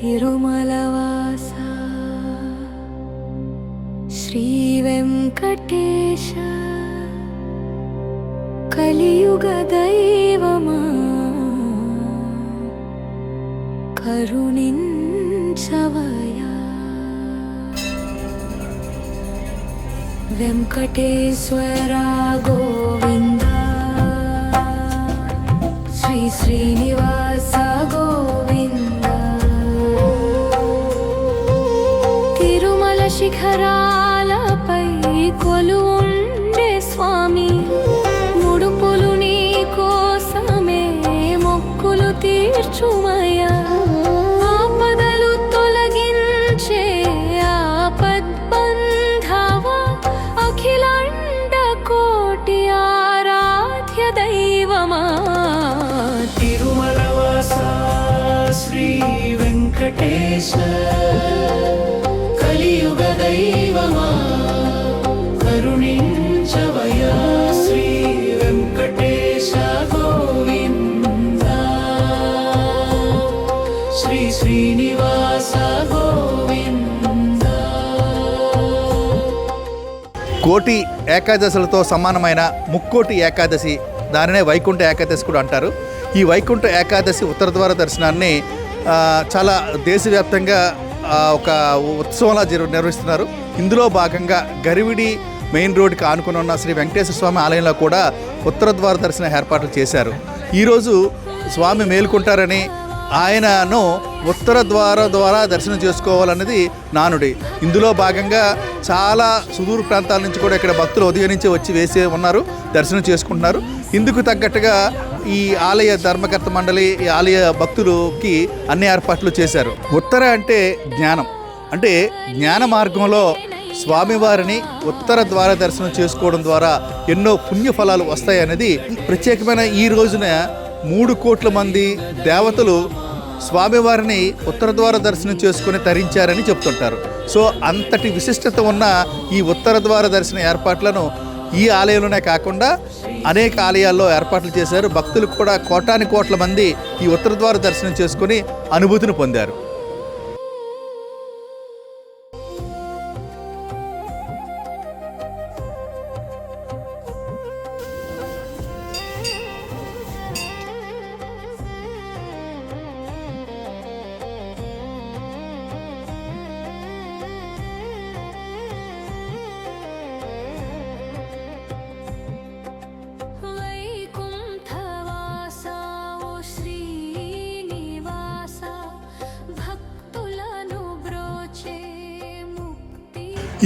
తిరుమలవాస శ్రీ వెంకటేశ కలియుగ దైవమా కరుణించవయా. వెంకటేశ్వరా గోవింద శ్రీ శ్రీనివాస శిఖరాలపై కొలువుండే స్వామి. ముడుపులు నీ కోసమే మొక్కులు తీర్చుమయ్యా. ఆపదలు తొలగించే ఆపద్బంధవ. అఖిలాండ కోటి ఆరాధ్య దైవమా. శ్రీ వెంకటేశ. కరుణించవయా శ్రీ వెంకటేశ గోవింద శ్రీ శ్రీనివాస గోవింద కోటి ఏకాదశులతో సమానమైన ముక్కోటి ఏకాదశి దానినే వైకుంఠ ఏకాదశి కూడా అంటారు. ఈ వైకుంఠ ఏకాదశి ఉత్తర ద్వార దర్శనాన్ని చాలా దేశవ్యాప్తంగా ఒక ఉత్సవంలా నిర్వహిస్తున్నారు. ఇందులో భాగంగా గరివిడి మెయిన్ రోడ్కి ఆనుకుని ఉన్న శ్రీ వెంకటేశ్వర స్వామి ఆలయంలో కూడా ఉత్తర ద్వార దర్శన ఏర్పాట్లు చేశారు. ఈరోజు స్వామి మేలుకుంటారని ఆయనను ఉత్తర ద్వార ద్వారా దర్శనం చేసుకోవాలన్నది నానుడి. ఇందులో భాగంగా చాలా సుదూర ప్రాంతాల నుంచి కూడా ఇక్కడ భక్తులు ఉదయం నుంచి వచ్చి వేసే ఉన్నారు దర్శనం చేసుకుంటున్నారు. ఇందుకు తగ్గట్టుగా ఈ ఆలయ ధర్మకర్త మండలి ఈ ఆలయ భక్తులకి అన్ని ఏర్పాట్లు చేశారు. ఉత్తర అంటే జ్ఞానం. అంటే జ్ఞాన మార్గంలో స్వామివారిని ఉత్తర ద్వార దర్శనం చేసుకోవడం ద్వారా ఎన్నో పుణ్యఫలాలు వస్తాయనేది ప్రత్యేకమైన ఈ రోజున మూడు కోట్ల మంది దేవతలు స్వామివారిని ఉత్తర ద్వార దర్శనం చేసుకుని తరించారని చెప్తుంటారు. సో అంతటి విశిష్టత ఉన్న ఈ ఉత్తర ద్వార దర్శన ఏర్పాట్లను ఈ ఆలయంలోనే కాకుండా అనేక ఆలయాల్లో ఏర్పాట్లు చేశారు. భక్తులు కూడా కోటాని కోట్ల మంది ఈ ఉత్తరద్వార దర్శనం చేసుకుని అనుభూతిని పొందారు.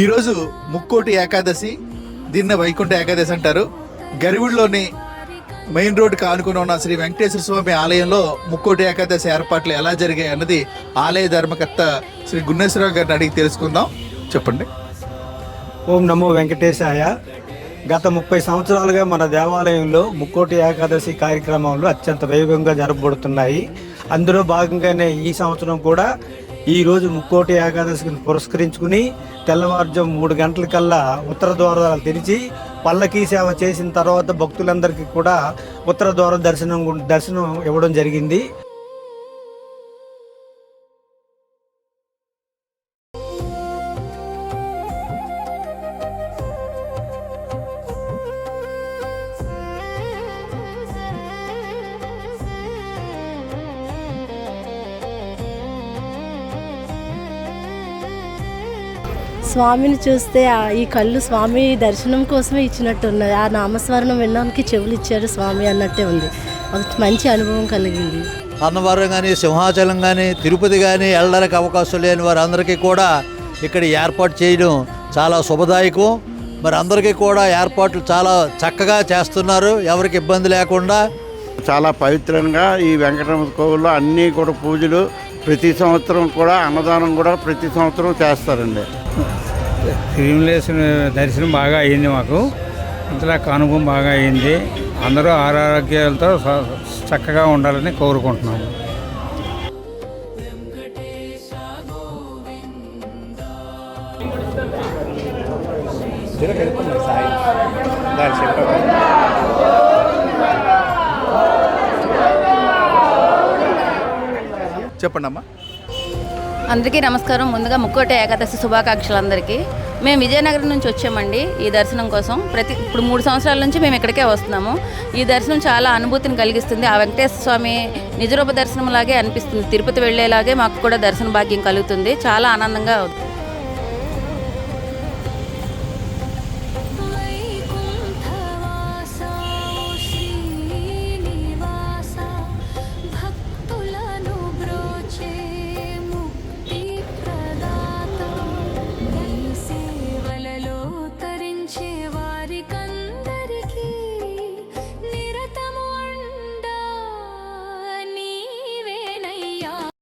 ఈరోజు ముక్కోటి ఏకాదశి దీన్ని వైకుంఠ ఏకాదశి అంటారు. గరివుడిలోని మెయిన్ రోడ్డుకి ఆనుకుని ఉన్న శ్రీ వెంకటేశ్వర స్వామి ఆలయంలో ముక్కోటి ఏకాదశి ఏర్పాట్లు ఎలా జరిగాయి అన్నది ఆలయ ధర్మకర్త శ్రీ గుణేశ్వరరావు గారిని అడిగి తెలుసుకుందాం. చెప్పండి. ఓం నమో వెంకటేశాయ. గత ముప్పై సంవత్సరాలుగా మన దేవాలయంలో ముక్కోటి ఏకాదశి కార్యక్రమంలో అత్యంత వైభవంగా జరపబడుతున్నాయి అందులో భాగంగానే ఈ సంవత్సరం కూడా ఈ రోజు ముక్కోటి ఏకాదశిని పురస్కరించుకుని తెల్లవారుజాము మూడు గంటలకల్లా ఉత్తర ద్వారాలు తెరిచి పల్లకీ సేవ చేసిన తర్వాత భక్తులందరికీ కూడా ఉత్తర ద్వార దర్శనం దర్శనం ఇవ్వడం జరిగింది. స్వామిని చూస్తే ఆ- ఈ కళ్ళు స్వామి దర్శనం కోసమే ఇచ్చినట్టు ఉన్నది ఆ నామస్మరణం వినడానికి చెవులు ఇచ్చారు స్వామి అన్నట్టే ఉంది. ఒక మంచి అనుభవం కలిగింది. అన్నవరం కానీ సింహాచలం కానీ తిరుపతి కానీ వెళ్ళడానికి అవకాశం లేని వారందరికీ కూడా ఇక్కడ ఏర్పాటు చేయడం చాలా శుభదాయకం. మరి అందరికీ కూడా ఏర్పాట్లు చాలా చక్కగా చేస్తున్నారు. ఎవరికి ఇబ్బంది లేకుండా. చాలా పవిత్రంగా ఈ వెంకటరమణ కోవిల్లో అన్నీ కూడా పూజలు ప్రతి సంవత్సరం కూడా అన్నదానం కూడా ప్రతి సంవత్సరం చేస్తారండి. తిరుమలేశ్వర దర్శనం బాగా అయింది మాకు. ఇంతలా అనుభవం బాగా అయింది అందరూ ఆరోగ్యాలతో స- చక్కగా ఉండాలని కోరుకుంటున్నాము చెప్పండి అమ్మా అందరికీ నమస్కారం. ముందుగా ముక్కోటి ఏకాదశి శుభాకాంక్షలు అందరికీ మేము విజయనగరం నుంచి వచ్చామండి ఈ దర్శనం కోసం. ప్రతి ఇప్పుడు మూడు సంవత్సరాల నుంచి మేము ఇక్కడికే వస్తున్నాము. ఈ దర్శనం చాలా అనుభూతిని కలిగిస్తుంది. ఆ వెంకటేశ్వర స్వామి నిజరూప దర్శనం లాగే అనిపిస్తుంది. తిరుపతి వెళ్ళేలాగే మాకు కూడా దర్శన భాగ్యం కలుగుతుంది. చాలా ఆనందంగా